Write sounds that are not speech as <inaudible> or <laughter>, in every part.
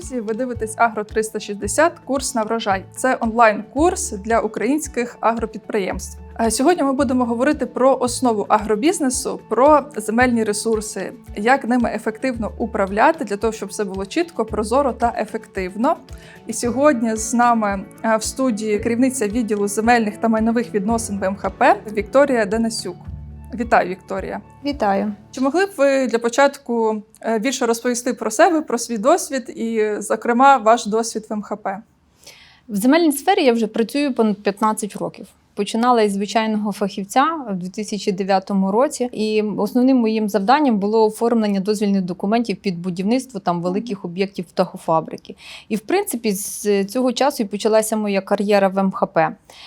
Друзі! Ви дивитесь Агро 360 курс на врожай. Це онлайн-курс для українських агропідприємств. Е, Сьогодні ми будемо говорити про основу агробізнесу, про земельні ресурси, як ними ефективно управляти для того, щоб все було чітко, прозоро та ефективно. І сьогодні з нами е, в студії керівниця відділу земельних та майнових відносин в МХП Вікторія Денисюк. Вітаю, Вікторія! Вітаю. Чи могли б ви для початку е, більше розповісти про себе, про свій досвід і, зокрема, ваш досвід в МХП? В земельній сфері я вже працюю понад 15 років. Починала із звичайного фахівця в 2009 році, і основним моїм завданням було оформлення дозвільних документів під будівництво там великих об'єктів птахофабрики. І в принципі, з цього часу і почалася моя кар'єра в МХП.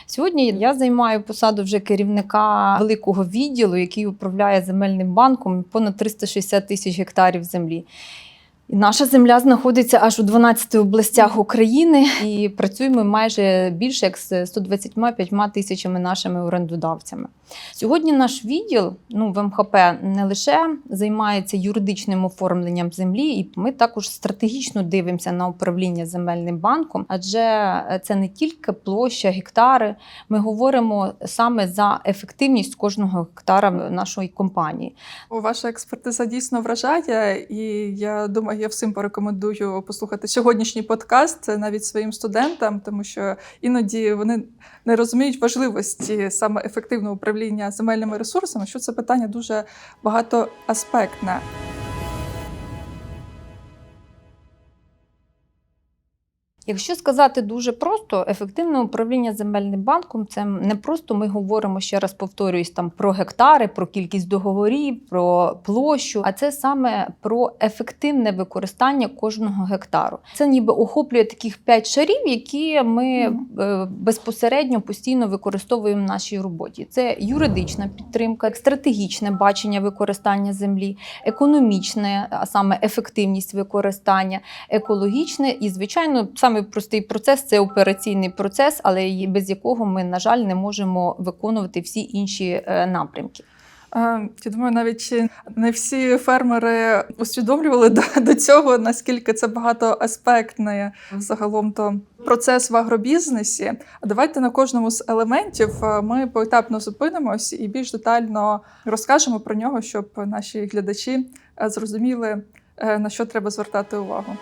Сьогодні я займаю посаду вже керівника великого відділу, який управляє земельним банком понад 360 тисяч гектарів землі. Наша земля знаходиться аж у 12 областях України, і працюємо майже більше як з 125 тисячами нашими орендодавцями. Сьогодні наш відділ ну, в МХП не лише займається юридичним оформленням землі, і ми також стратегічно дивимося на управління земельним банком, адже це не тільки площа, гектари. Ми говоримо саме за ефективність кожного гектара нашої компанії. Ваша експертиза дійсно вражає, і я думаю, я всім порекомендую послухати сьогоднішній подкаст е, навіть своїм студентам, тому що іноді вони не розуміють важливості саме ефективного управління земельними ресурсами, що це питання дуже багатоаспектне. Якщо сказати дуже просто, ефективне управління земельним банком це не просто ми говоримо ще раз повторююсь там про гектари, про кількість договорів, про площу, а це саме про ефективне використання кожного гектару. Це ніби охоплює таких п'ять шарів, які ми е, безпосередньо постійно використовуємо в нашій роботі. Це юридична підтримка, стратегічне бачення використання землі, економічне, а саме ефективність використання, екологічне і, звичайно, самий простий процес це операційний процес, але без якого ми, на жаль, не можемо виконувати всі інші е, напрямки. Е, Я думаю, навіть не всі фермери усвідомлювали до, до цього, наскільки це багатоаспектний загалом то процес в агробізнесі. Давайте на кожному з елементів е, ми поетапно зупинимось і більш детально розкажемо про нього, щоб наші глядачі зрозуміли, на що треба звертати увагу.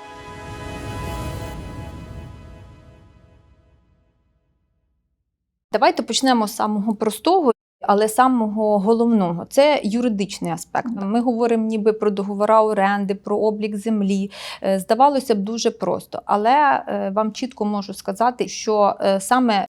Давайте почнемо з самого простого. Але самого головного це юридичний аспект. Ми говоримо ніби про договори оренди, про облік землі. Е, Здавалося б, дуже просто. Але е, вам чітко можу сказати, що е, саме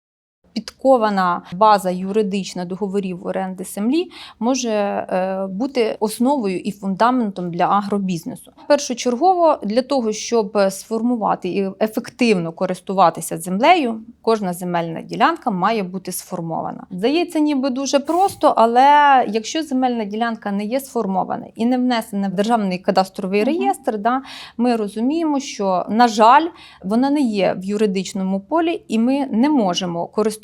підкована база юридична договорів оренди землі може е, бути основою і фундаментом для агробізнесу. Першочергово для того, щоб сформувати і ефективно користуватися землею, кожна земельна ділянка має бути сформована. Здається, ніби дуже просто, але якщо земельна ділянка не є сформована і не внесена в державний кадастровий реєстр, да, ми розуміємо, що на жаль, вона не є в юридичному полі, і ми не можемо користуватися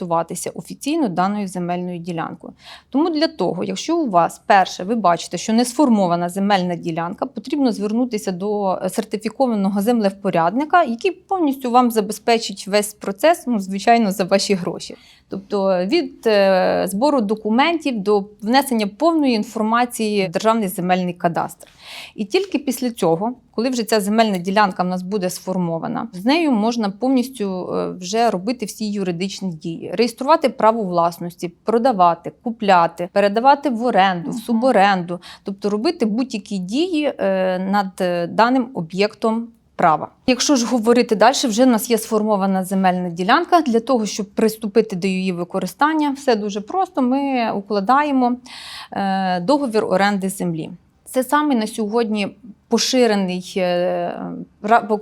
офіційно даною земельною ділянкою. Тому для того, якщо у вас перше, ви бачите, що не сформована земельна ділянка, потрібно звернутися до сертифікованого землевпорядника, який повністю вам забезпечить весь процес, ну, звичайно, за ваші гроші. Тобто від е, збору документів до внесення повної інформації в державний земельний кадастр. І тільки після цього, коли вже ця земельна ділянка в нас буде сформована, з нею можна повністю е, вже робити всі юридичні дії, реєструвати право власності, продавати, купляти, передавати в оренду, в суборенду, тобто робити будь-які дії е, над даним об'єктом. Права. Якщо ж говорити далі, вже в нас є сформована земельна ділянка. Для того, щоб приступити до її використання, все дуже просто. Ми укладаємо е, договір оренди землі. Це саме на сьогодні поширений е,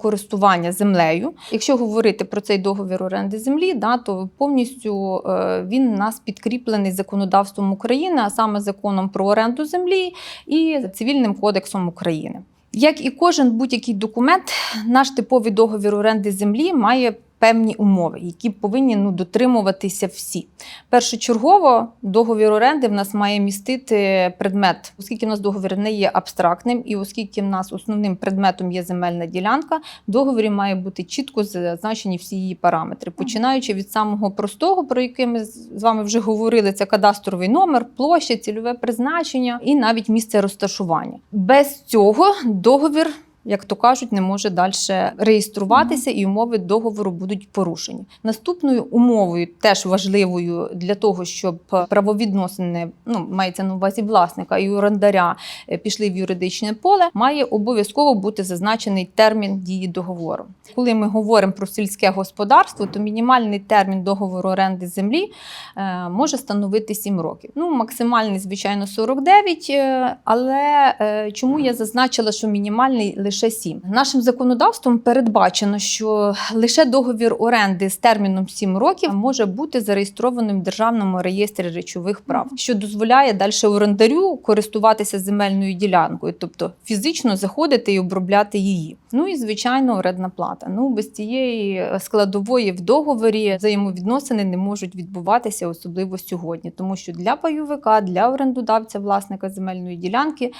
користування землею. Якщо говорити про цей договір оренди землі, да, то повністю е, він у нас підкріплений законодавством України, а саме законом про оренду землі і цивільним кодексом України. Як і кожен будь-який документ, наш типовий договір оренди землі має певні умови, які повинні ну, дотримуватися всі. Першочергово договір оренди в нас має містити предмет, оскільки в нас договір не є абстрактним, і оскільки в нас основним предметом є земельна ділянка, в договорі має бути чітко зазначені всі її параметри, починаючи від самого простого, про який ми з з вами вже говорили, це кадастровий номер, площа, цільове призначення і навіть місце розташування. Без цього договір. Як то кажуть, не може далі реєструватися, і умови договору будуть порушені. Наступною умовою, теж важливою для того, щоб правовідносини, ну мається на увазі власника і орендаря, е, пішли в юридичне поле, має обов'язково бути зазначений термін дії договору. Коли ми говоримо про сільське господарство, то мінімальний термін договору оренди землі е, може становити 7 років. Ну, максимальний, звичайно, 49, е, але чому я зазначила, що мінімальний лише 7? Нашим законодавством передбачено, що лише договір оренди з терміном 7 років може бути зареєстрованим в державному реєстрі речових прав, що дозволяє далі орендарю користуватися земельною ділянкою, тобто фізично заходити і обробляти її. Ну і звичайно, орендна плата. Ну без цієї складової в договорі взаємовідносини не можуть відбуватися, особливо сьогодні, тому що для пайовика, для орендодавця, власника земельної ділянки,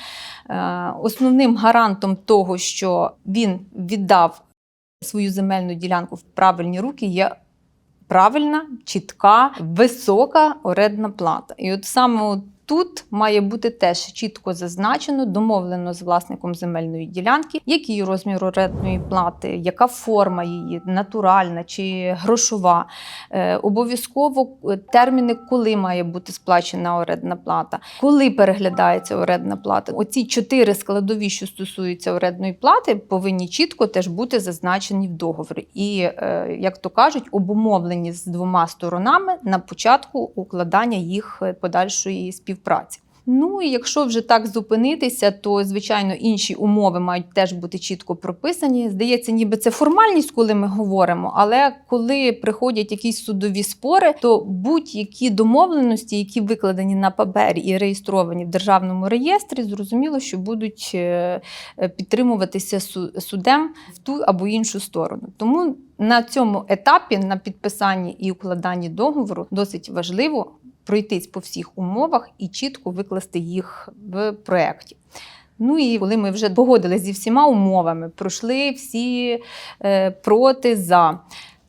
е, основним гарантом того, що він віддав свою земельну ділянку в правильні руки, є правильна, чітка, висока орендна плата. І от саме от Тут має бути теж чітко зазначено, домовлено з власником земельної ділянки, який розмір орендної плати, яка форма її, натуральна чи грошова. Е, обов'язково е, терміни, коли має бути сплачена орендна плата, коли переглядається орендна плата. Оці чотири складові, що стосуються орендної плати, повинні чітко теж бути зазначені в договорі. І, е, як то кажуть, обумовлені з двома сторонами на початку укладання їх подальшої співпраці. Ну і якщо вже так зупинитися, то звичайно інші умови мають теж бути чітко прописані. Здається, ніби це формальність, коли ми говоримо, але коли приходять якісь судові спори, то будь-які домовленості, які викладені на папері і реєстровані в державному реєстрі, зрозуміло, що будуть е, е, підтримуватися су- судем в ту або іншу сторону. Тому на цьому етапі, на підписанні і укладанні договору, досить важливо пройтись по всіх умовах і чітко викласти їх в проєкті. Ну і коли ми вже погодились зі всіма умовами, пройшли всі е, проти за.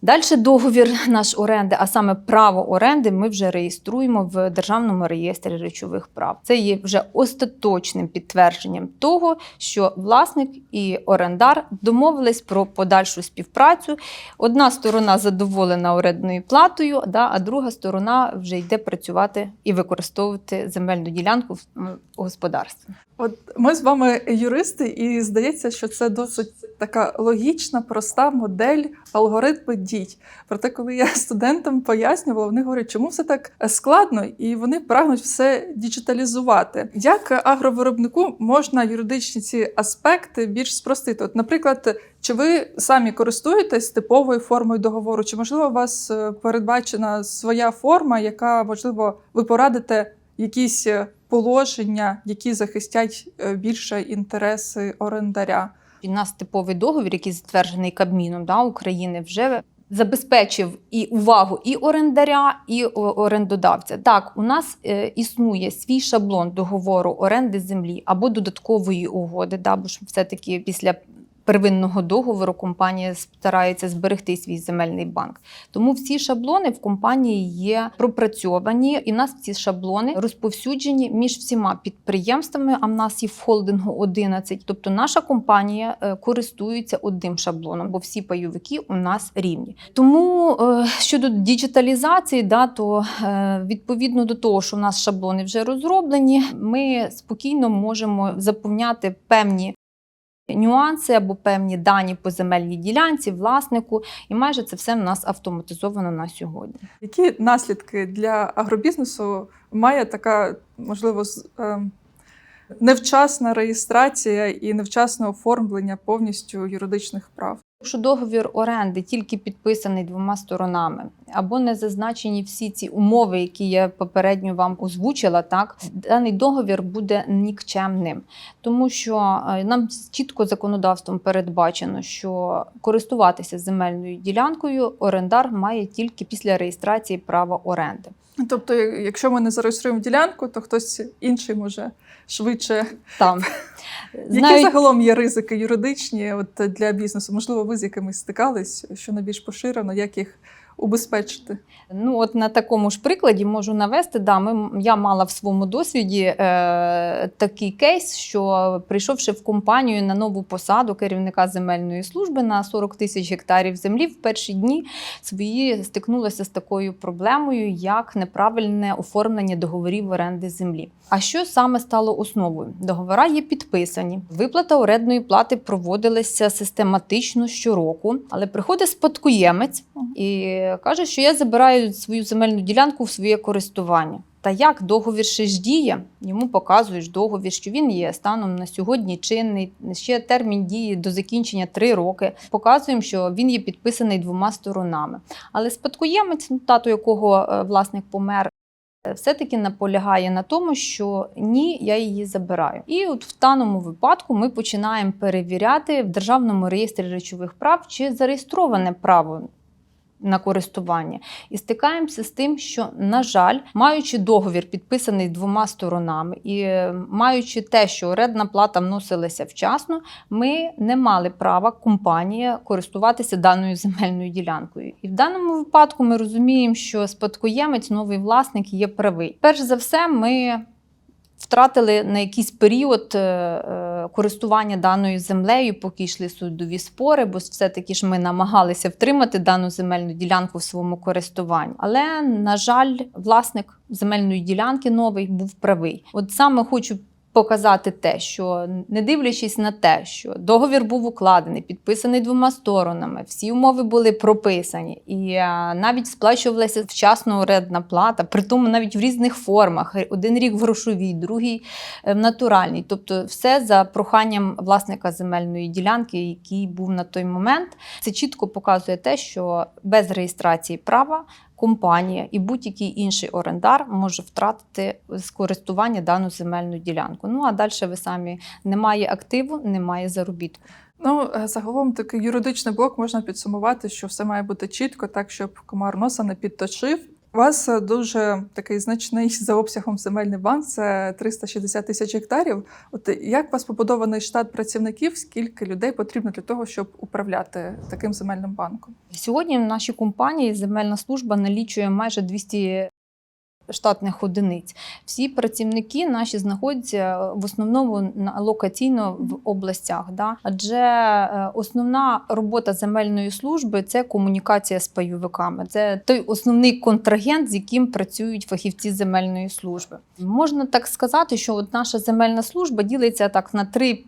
Далі договір наш оренди, а саме право оренди, ми вже реєструємо в Державному реєстрі речових прав. Це є вже остаточним підтвердженням того, що власник і орендар домовились про подальшу співпрацю. Одна сторона задоволена орендною платою, а друга сторона вже йде працювати і використовувати земельну ділянку в господарстві. От ми з вами юристи, і здається, що це досить така логічна, проста модель алгоритми дій. Проте, коли я <laughs> студентам пояснювала, вони говорять, чому все так складно, і вони прагнуть все діджиталізувати. Як агровиробнику можна юридичні ці аспекти більш спростити? От, наприклад, чи ви самі користуєтесь типовою формою договору, чи можливо у вас е, передбачена своя форма, яка можливо ви порадите якісь е, положення, які захистять е, більше інтереси орендаря? У нас типовий договір, який затверджений Кабміном да, України, вже забезпечив і увагу і орендаря, і орендодавця. Так, у нас е, існує свій шаблон договору оренди землі або додаткової угоди, да, бо ж все-таки після. Первинного договору компанія старається зберегти свій земельний банк. Тому всі шаблони в компанії є пропрацьовані, і в нас ці шаблони розповсюджені між всіма підприємствами. А в нас є в холдингу 11. Тобто наша компанія е, користується одним шаблоном, бо всі пайовики у нас рівні. Тому е, щодо діджиталізації, да, то е, відповідно до того, що в нас шаблони вже розроблені, ми спокійно можемо заповняти певні. Нюанси або певні дані по земельній ділянці, власнику, і майже це все в нас автоматизовано на сьогодні. Які наслідки для агробізнесу має така, можливо, ем, невчасна реєстрація і невчасне оформлення повністю юридичних прав. Якщо договір оренди тільки підписаний двома сторонами, або не зазначені всі ці умови, які я попередньо вам озвучила, так даний договір буде нікчемним, тому що е, нам чітко законодавством передбачено, що користуватися земельною ділянкою орендар має тільки після реєстрації права оренди. Тобто, якщо ми не зареєструємо ділянку, то хтось інший може швидше. Там <laughs> Які загалом є ризики юридичні от для бізнесу? Можливо, ви з якимись стикались, що найбільш поширено, як їх убезпечити? Ну, от на такому ж прикладі можу навести. Да, ми, я мала в своєму досвіді е, такий кейс, що прийшовши в компанію на нову посаду керівника земельної служби на 40 тисяч гектарів землі, в перші дні свої стикнулася з такою проблемою, як неправильне оформлення договорів оренди землі. А що саме стало основою? Договора є підписані. Виплата орендної плати проводилася систематично щороку, але приходить спадкоємець і каже, що я забираю свою земельну ділянку в своє користування. Та як договір ще ж діє? Йому показуєш договір, що він є станом на сьогодні чинний. Ще термін дії до закінчення 3 роки. Показуємо, що він є підписаний двома сторонами. Але спадкоємець, ну, тато якого е, власник помер, е, все-таки наполягає на тому, що ні, я її забираю. І от в даному випадку ми починаємо перевіряти в державному реєстрі речових прав, чи зареєстроване право на користування. І стикаємося з тим, що, на жаль, маючи договір, підписаний двома сторонами, і е, маючи те, що орендна плата вносилася вчасно, ми не мали права компанія користуватися даною земельною ділянкою. І в даному випадку ми розуміємо, що спадкоємець, новий власник є правий. Перш за все, ми. Втратили на якийсь період е, е, користування даною землею, поки йшли судові спори, бо все-таки ж ми намагалися втримати дану земельну ділянку в своєму користуванні. Але, на жаль, власник земельної ділянки новий був правий. От саме хочу показати те, що не дивлячись на те, що договір був укладений, підписаний двома сторонами, всі умови були прописані, і е, навіть сплачувалася вчасно орендна плата, при тому навіть в різних формах: один рік в грошовій, другий е, в натуральній. Тобто, все за проханням власника земельної ділянки, який був на той момент. Це чітко показує те, що без реєстрації права компанія і будь-який інший орендар може втратити з користування дану земельну ділянку. Ну а далі ви самі немає активу, немає заробітку. Ну, е, загалом такий юридичний блок можна підсумувати, що все має бути чітко, так щоб комар носа не підточив. У вас е, дуже такий значний <laughs> за обсягом земельний банк, це 360 тисяч гектарів. От як у вас побудований штат працівників? Скільки людей потрібно для того, щоб управляти таким земельним банком? Сьогодні в нашій компанії земельна служба налічує майже 200 штатних одиниць. Всі працівники наші знаходяться в основному локаційно в областях. Да? Адже е, основна робота земельної служби це комунікація з пайовиками. Це той основний контрагент, з яким працюють фахівці земельної служби. Можна так сказати, що от наша земельна служба ділиться так на три.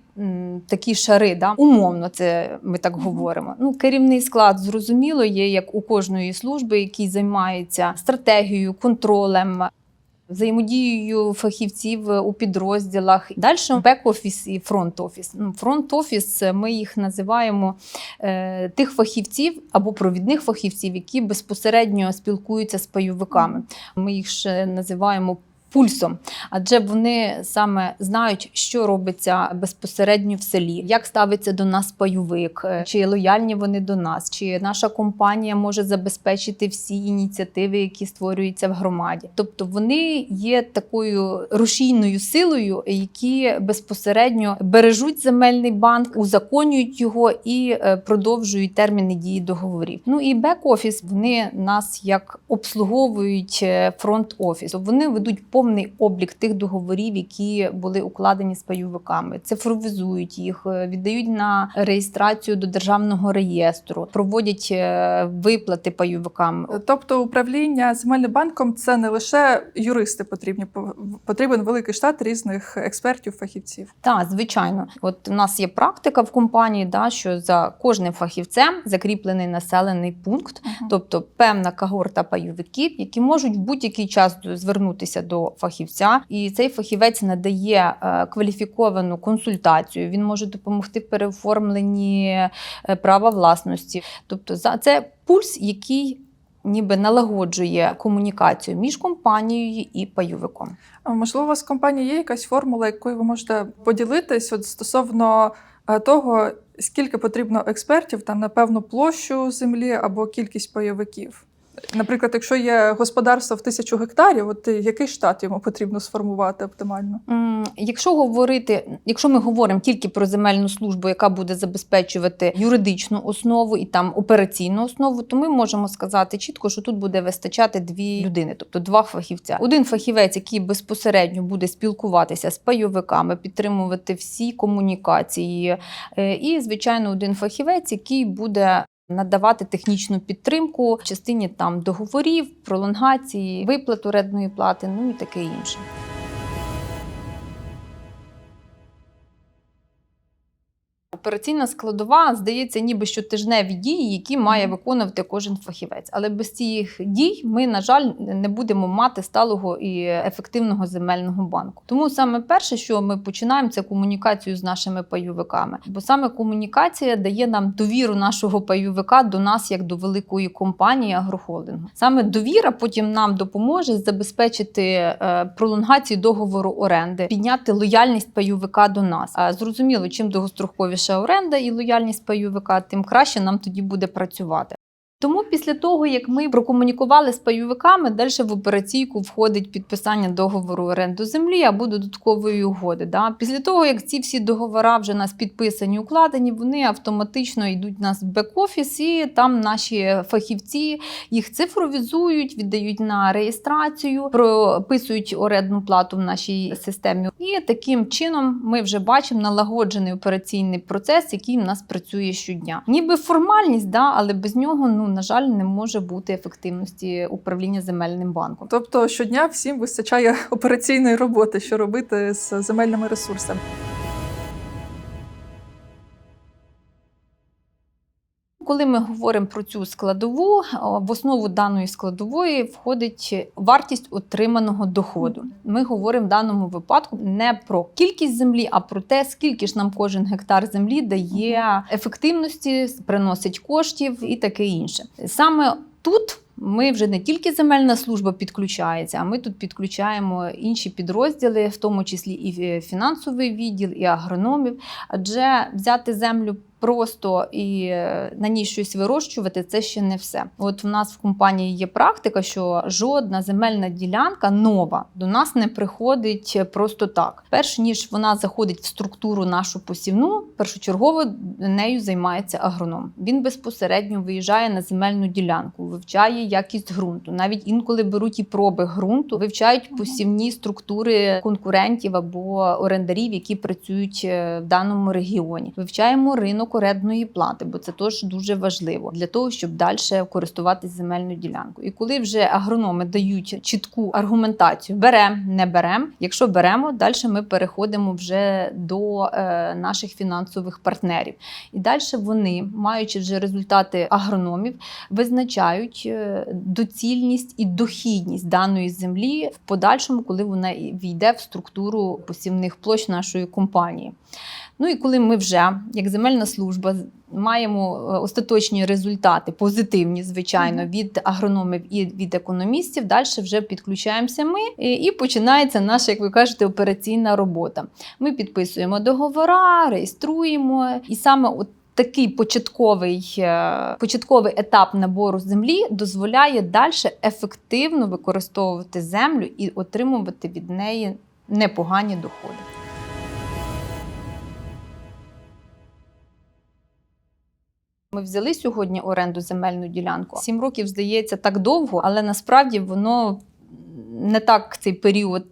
Такі шари, да? умовно, це ми так говоримо. Ну, керівний склад зрозуміло є, як у кожної служби, який займається стратегією, контролем, взаємодією фахівців у підрозділах. Далі бек-офіс і фронт-офіс. Ну, фронт-офіс ми їх називаємо е, тих фахівців або провідних фахівців, які безпосередньо спілкуються з пайовиками. Ми їх ще називаємо. Пульсом, адже вони саме знають, що робиться безпосередньо в селі, як ставиться до нас пайовик, е, чи лояльні вони до нас, чи наша компанія може забезпечити всі ініціативи, які створюються в громаді. Тобто вони є такою рушійною силою, які безпосередньо бережуть земельний банк, узаконюють його і е, продовжують терміни дії договорів. Ну і бек-офіс вони нас як обслуговують е, фронт-офіс. Тобто Вони ведуть повний облік тих договорів, які були укладені з пайовиками, цифровізують їх, е, віддають на реєстрацію до державного реєстру, проводять е, виплати пайовикам. Тобто, управління земельним банком це не лише юристи потрібні, по- потрібен великий штат різних експертів, фахівців. Так, звичайно, от у нас є практика в компанії, да, що за кожним фахівцем закріплений населений пункт, тобто певна когорта пайовиків, які можуть в будь-який час звернутися до фахівця, і цей фахівець надає е, кваліфіковану консультацію. Він може допомогти в переоформленні е, права власності. Тобто, за це пульс, який ніби налагоджує комунікацію між компанією і пайовиком. Можливо, у вас в компанії є якась формула, якою ви можете поділитись от стосовно е, того, скільки потрібно експертів там на певну площу землі або кількість пайовиків. Наприклад, якщо є господарство в тисячу гектарів, от е, який штат йому потрібно сформувати оптимально? Якщо говорити, якщо ми говоримо тільки про земельну службу, яка буде забезпечувати юридичну основу і там операційну основу, то ми можемо сказати чітко, що тут буде вистачати дві людини, тобто два фахівця. Один фахівець, який безпосередньо буде спілкуватися з пайовиками, підтримувати всі комунікації, е, і звичайно, один фахівець, який буде. Надавати технічну підтримку в частині там договорів, пролонгації, виплат орендної плати, ну і таке інше. Операційна складова здається, ніби щотижневі дії, які має виконувати кожен фахівець. Але без цих дій ми, на жаль, не будемо мати сталого і ефективного земельного банку. Тому саме перше, що ми починаємо, це комунікацію з нашими пайовиками. Бо саме комунікація дає нам довіру нашого пайовика до нас як до великої компанії агрохолдингу. Саме довіра потім нам допоможе забезпечити е, пролонгацію договору оренди, підняти лояльність пайовика до нас. А зрозуміло, чим довгостроковіша оренда і лояльність пайовика, тим краще нам тоді буде працювати. Тому після того, як ми прокомунікували з пайовиками, далі в операційку входить підписання договору оренду землі або додаткової угоди. Да? Після того, як ці всі договори вже нас підписані, укладені, вони автоматично йдуть у нас в бек-офіс, і там наші фахівці їх цифровізують, віддають на реєстрацію, прописують орендну плату в нашій системі. І таким чином ми вже бачимо налагоджений операційний процес, який в нас працює щодня. Ніби формальність, да, але без нього, ну на жаль, не може бути ефективності управління земельним банком. Тобто щодня всім вистачає <laughs> операційної роботи, що робити з земельними ресурсами. Коли ми говоримо про цю складову, в основу даної складової входить вартість отриманого доходу. Ми говоримо в даному випадку не про кількість землі, а про те, скільки ж нам кожен гектар землі дає ефективності, приносить коштів і таке інше. Саме тут. Ми вже не тільки земельна служба підключається, а ми тут підключаємо інші підрозділи, в тому числі і фінансовий відділ, і агрономів. Адже взяти землю просто і е, на ній щось вирощувати це ще не все. От в нас в компанії є практика, що жодна земельна ділянка нова до нас не приходить просто так. Перш ніж вона заходить в структуру нашу посівну, першочергово нею займається агроном. Він безпосередньо виїжджає на земельну ділянку, вивчає якість ґрунту. Навіть інколи беруть і проби ґрунту, вивчають посівні структури конкурентів або орендарів, які працюють е, в даному регіоні. Вивчаємо ринок орендної плати, бо це теж дуже важливо для того, щоб далі користуватись земельною ділянкою. І коли вже агрономи дають чітку аргументацію, беремо, не беремо. Якщо беремо, далі ми переходимо вже до е, наших фінансових партнерів. І далі вони, маючи вже результати агрономів, визначають е, доцільність і дохідність даної землі в подальшому, коли вона війде в структуру посівних площ нашої компанії. Ну і коли ми вже, як земельна служба, маємо е, остаточні результати, позитивні, звичайно, від агрономів і від економістів, далі вже підключаємося ми і, починається наша, як ви кажете, операційна робота. Ми підписуємо договори, реєструємо, і саме от Такий початковий, е, початковий етап набору землі дозволяє далі ефективно використовувати землю і отримувати від неї непогані доходи. Ми взяли сьогодні оренду земельну ділянку. Сім років здається так довго, але насправді воно не так цей період.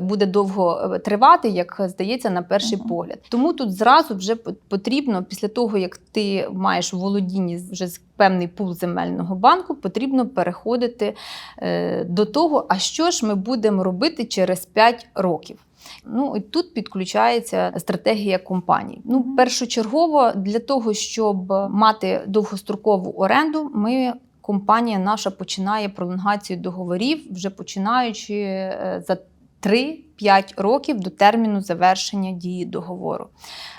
Буде довго е, тривати, як здається, на перший Мгм. погляд. Тому тут зразу вже потрібно, після того як ти маєш у володінні вже з- певний пул земельного банку, потрібно переходити е, до того, а що ж ми будемо робити через 5 років. Ну і тут підключається стратегія компаній. Ну, першочергово для того, щоб мати довгострокову оренду, ми компанія наша починає пролонгацію договорів, вже починаючи е, за 3-5 років до терміну завершення дії договору.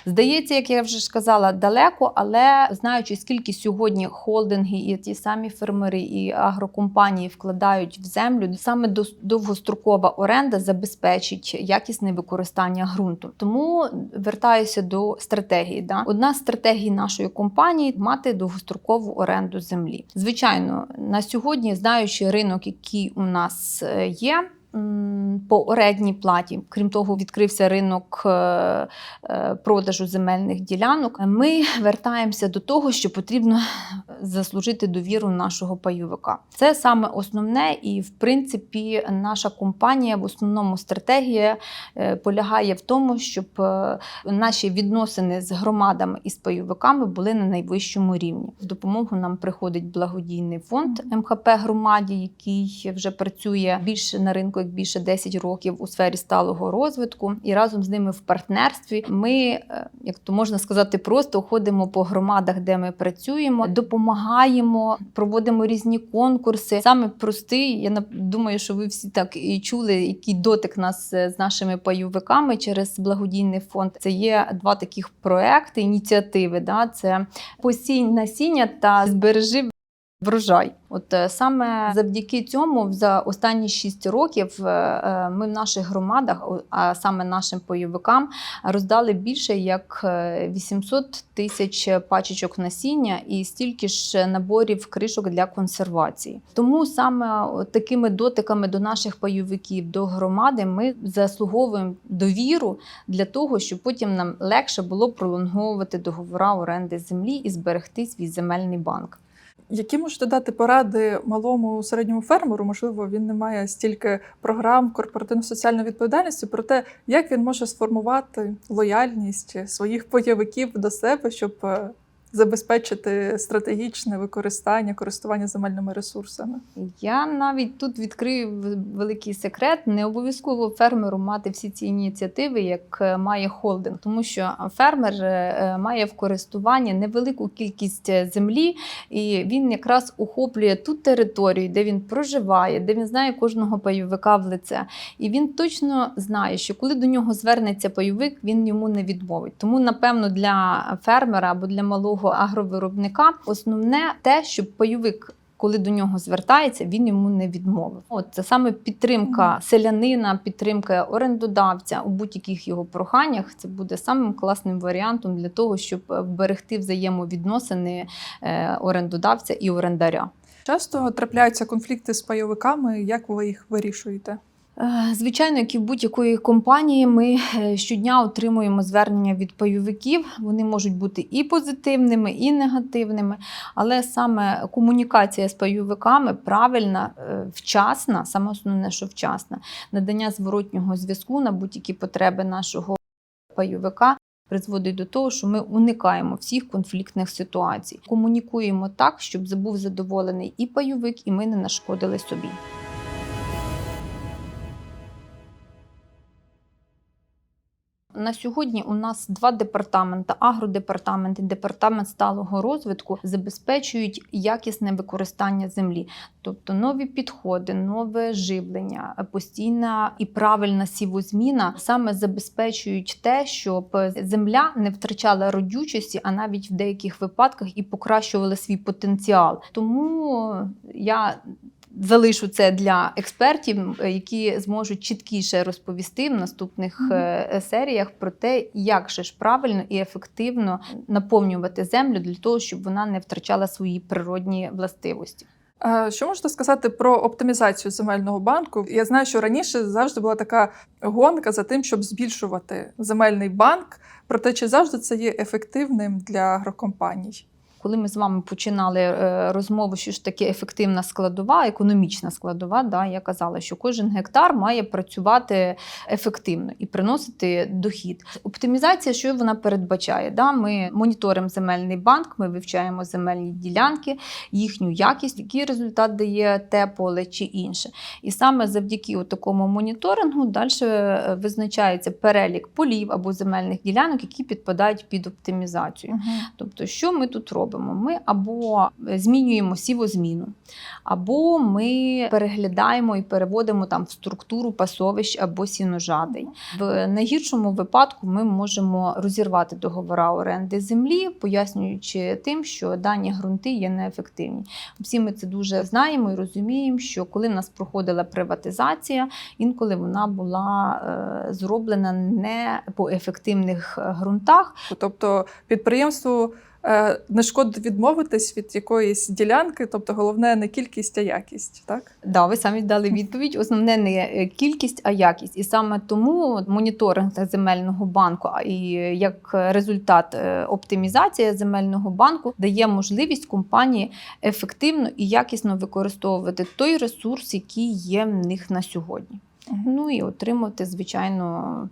Здається, як я вже ж казала, далеко, але знаючи, скільки сьогодні холдинги і ті самі фермери і агрокомпанії вкладають в землю, саме довгострокова оренда забезпечить якісне використання ґрунту. Тому вертаюся до стратегії. Да? Одна з стратегій нашої компанії мати довгострокову оренду землі. Звичайно, на сьогодні, знаючи ринок, який у нас е, є. По орендній платі, крім того, відкрився ринок е, е, продажу земельних ділянок. Ми вертаємося до того, що потрібно заслужити довіру нашого пайовика. Це саме основне, і в принципі наша компанія в основному стратегія е, полягає в тому, щоб наші відносини з громадами і з пайовиками були на найвищому рівні. В допомогу нам приходить благодійний фонд МХП громаді, який вже працює більше на ринку як більше 10 років у сфері сталого розвитку. І разом з ними в партнерстві ми, е, як то можна сказати, просто ходимо по громадах, де ми працюємо, допомагаємо, проводимо різні конкурси. Саме простий, я думаю, що ви всі так і чули, який дотик нас е, з нашими пайовиками через благодійний фонд. Це є два таких проекти, ініціативи. Да? Це посінь насіння та збережи врожай. От е, саме завдяки цьому за останні 6 років е, е, ми в наших громадах, а саме нашим пайовикам, роздали більше як е, 800 тисяч пачечок насіння і стільки ж наборів кришок для консервації. Тому саме такими дотиками до наших пайовиків, до громади, ми заслуговуємо довіру для того, щоб потім нам легше було пролонговувати договори оренди землі і зберегти свій земельний банк. Які можете дати поради малому середньому фермеру? Можливо, він не має стільки програм корпоративно-соціальної відповідальності про те, як він може сформувати лояльність своїх бойовиків до себе, щоб е, забезпечити стратегічне використання користування земельними ресурсами. Я навіть тут відкрию великий секрет. Не обов'язково фермеру мати всі ці ініціативи, як е, має холдинг, тому що фермер е, е, має в користуванні невелику кількість землі, і він якраз охоплює ту територію, де він проживає, де він знає кожного пайовика в лице. І він точно знає, що коли до нього звернеться пайовик, він йому не відмовить. Тому, напевно, для фермера або для малого агровиробника основне те, щоб пайовик. Коли до нього звертається, він йому не відмовив. От це саме підтримка селянина, підтримка орендодавця у будь-яких його проханнях. Це буде самим класним варіантом для того, щоб е, вберегти взаємовідносини е, орендодавця і орендаря. Часто трапляються конфлікти з пайовиками. Як ви їх вирішуєте? Е, Звичайно, як і в будь-якої компанії, ми е, щодня отримуємо звернення від пайовиків. Вони можуть бути і позитивними, і негативними. Але саме комунікація з пайовиками правильна, е, вчасна, саме основне, що вчасна, надання зворотнього зв'язку на будь-які потреби нашого пайовика. Призводить до того, що ми уникаємо всіх конфліктних ситуацій. Комунікуємо так, щоб був задоволений і пайовик, і ми не нашкодили собі. На сьогодні у нас два департаменти: агродепартамент і департамент сталого розвитку забезпечують якісне використання землі, тобто нові підходи, нове живлення, постійна і правильна сівозміна саме забезпечують те, щоб земля не втрачала родючості, а навіть в деяких випадках і покращувала свій потенціал. Тому я залишу це для експертів, які зможуть чіткіше розповісти в наступних е, серіях про те, як же ж правильно і ефективно наповнювати землю для того, щоб вона не втрачала свої природні властивості. Е, Що можете сказати про оптимізацію земельного банку? Я знаю, що раніше завжди була така гонка за тим, щоб збільшувати земельний банк. Проте чи завжди це є ефективним для агрокомпаній? Коли ми з вами починали е, розмову, що ж таке ефективна складова, економічна складова, да, я казала, що кожен гектар має працювати ефективно і приносити дохід. Оптимізація, що вона передбачає? Да? Ми моніторимо земельний банк, ми вивчаємо земельні ділянки, їхню якість, який результат дає те поле чи інше. І саме завдяки такому моніторингу далі е, визначається перелік полів або земельних ділянок, які підпадають під оптимізацію. Тобто, що ми тут робимо? Робимо? Ми або змінюємо сівозміну, або ми переглядаємо і переводимо там в структуру пасовищ або сіножадей. В найгіршому випадку ми можемо розірвати договора оренди землі, пояснюючи тим, що дані ґрунти є неефективні. Всі ми це дуже знаємо і розуміємо, що коли в нас проходила приватизація, інколи вона була е, зроблена не по ефективних е, ґрунтах. Тобто підприємству е, не шкодить відмовитись від якоїсь ділянки, тобто головне не кількість, а якість, так? Да, ви самі дали відповідь. Основне не е, кількість, а якість. І саме тому моніторинг земельного банку, і як результат е, оптимізація земельного банку дає можливість компанії ефективно і якісно використовувати той ресурс, який є в них на сьогодні. Ну і отримати, звичайно,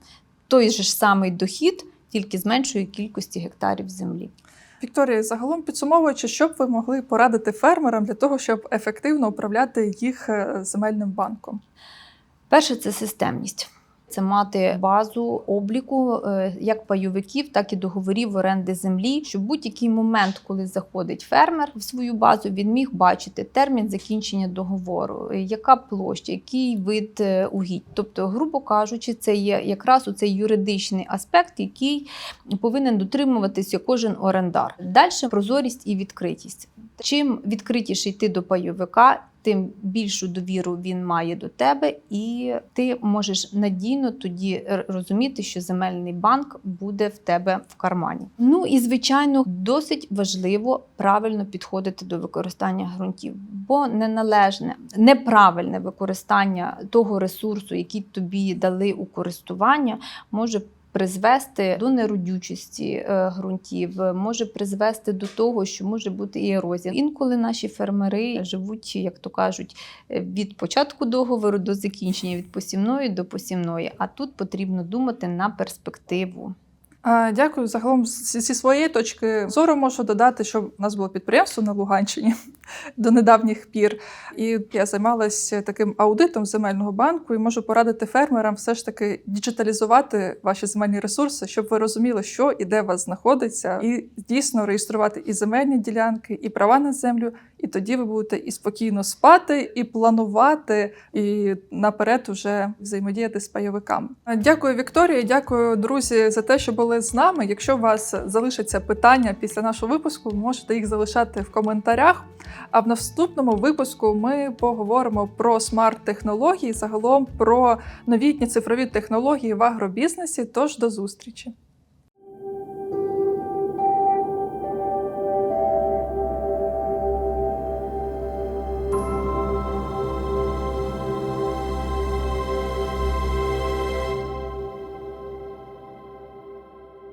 той же ж самий дохід, тільки з меншої кількості гектарів землі. Вікторія, загалом підсумовуючи, що б ви могли порадити фермерам для того, щоб ефективно управляти їх е, земельним банком? Перше це системність. Це мати базу обліку е, як пайовиків, так і договорів оренди землі, щоб будь-який момент, коли заходить фермер в свою базу, він міг бачити термін закінчення договору, е, яка площа, який вид е, угідь. Тобто, грубо кажучи, це є якраз у цей юридичний аспект, який повинен дотримуватися кожен орендар. Далі прозорість і відкритість. Чим відкритіший ти до пайовика, тим більшу довіру він має до тебе, і ти можеш надійно тоді розуміти, що земельний банк буде в тебе в кармані. Ну і звичайно, досить важливо правильно підходити до використання ґрунтів, бо неналежне, неправильне використання того ресурсу, який тобі дали у користування, може призвести до неродючості е, ґрунтів, може призвести до того, що може бути і ерозія. Інколи наші фермери живуть, як то кажуть, е, від початку договору до закінчення, від посівної до посівної. А тут потрібно думати на перспективу. Дякую. Загалом зі своєї точки зору можу додати, що в нас було підприємство на Луганщині <laughs> до недавніх пір, і я займалася таким аудитом земельного банку і можу порадити фермерам все ж таки діджиталізувати ваші земельні ресурси, щоб ви розуміли, що і де у вас знаходиться, і дійсно реєструвати і земельні ділянки, і права на землю. І тоді ви будете і спокійно спати, і планувати, і наперед уже взаємодіяти з пайовиками. Дякую, Вікторія. Дякую, друзі, за те, що були з нами. Якщо у вас залишаться питання після нашого випуску, можете їх залишати в коментарях. А в наступному випуску ми поговоримо про смарт-технології, загалом про новітні цифрові технології в агробізнесі. Тож до зустрічі.